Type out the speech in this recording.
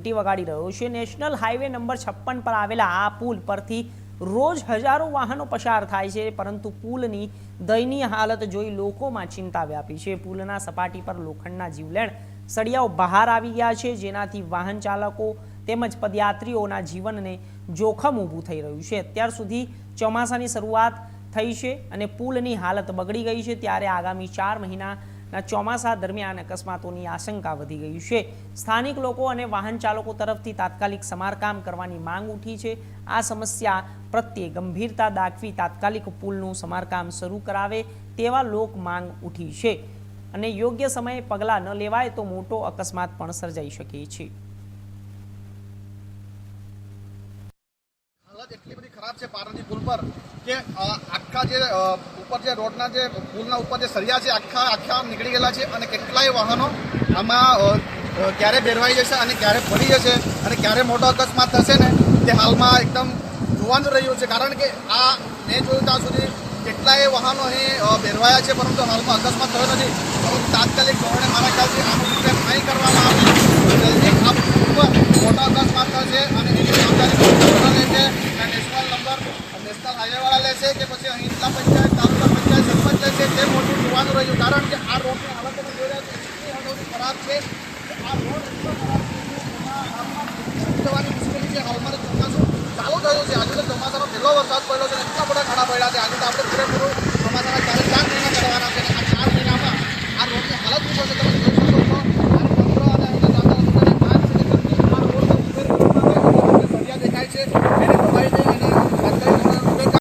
ઘંટી વગાડી રહ્યો છે. નેશનલ હાઈવે નંબર છપ્પન પર આવેલા આ પુલ પરથી રોજ હજારો વાહનો પસાર થાય છે, પરંતુ પુલની દયનીય હાલત જોઈ લોકોમાં ચિંતા વ્યાપી છે. પુલના સપાટી પર લોખંડના જીવલેણ સળિયાઓ બહાર આવી ગયા છે, જેનાથી વાહન ચાલકો તેમજ પદયાત્રીઓના જીવનને જોખમ ઊભું થઈ રહ્યું છે. અત્યાર સુધી ચોમાસાની શરૂઆત થઈ છે અને પુલની હાલત બગડી ગઈ છે. ત્યારે આગામી ચાર મહિનાના ચોમાસા દરમિયાન અકસ્માતોની આશંકા વધી ગઈ છે. સ્થાનિક લોકો અને વાહન ચાલકો તરફથી તાત્કાલિક સમારકામ કરવાની માંગ ઉઠી છે. આ સમસ્યા પ્રત્યે ગંભીરતા દાખવી તાત્કાલિક પુલનું સમારકામ શરૂ કરાવે તેવા લોક માંગ ઉઠી છે. અને યોગ્ય સમયે પગલાં ન લેવાય તો મોટો અકસ્માત પણ સર્જાઈ શકે છે. એટલી બધી ખરાબ છે પારણજી પુલ પર કે આખા જે ઉપર જે રોડના જે પુલના ઉપર જે સરિયા છે, આખા આખા નીકળી ગયેલા છે અને કેટલાય વાહનો આમાં ક્યારે બેરવાઈ જશે અને ક્યારે પડી જશે અને ક્યારે મોટો અકસ્માત થશે ને, તે હાલમાં એકદમ જોવાનું રહ્યું છે. કારણ કે આ મેં જોયું ત્યાં સુધી કેટલાય વાહનો અહીં બેરવાયા છે, પરંતુ હાલમાં અકસ્માત થયો નથી. તાત્કાલિક ધોરણે મારા ખ્યાલથી આનું રિપેર નહીં કરવામાં આવે તો જલ્દી આ પુલ પર મોટો અકસ્માત થશે અને એની જવાબદારી કોણ લેશે આ નેશનલ નંબર નેશનલ હાઈવેવાળા લેશે કે પછી અહીં પંચાયત, તાલુકા પંચાયત, સરપંચ લેશે તે મોટું જોવાનું રહ્યું. કારણ કે આ રોડની હાલત રહ્યા છો, એટલી ખરાબ છે આ રોડ મુશ્કેલી છે. હાલમાં ચોમાસું ચાલુ થયું છે. આજે તો ચોમાસાનો પહેલો વરસાદ પડ્યો છે એટલા બધા ખાડા પડ્યા છે. આજે તો આપણે પૂરેપૂરું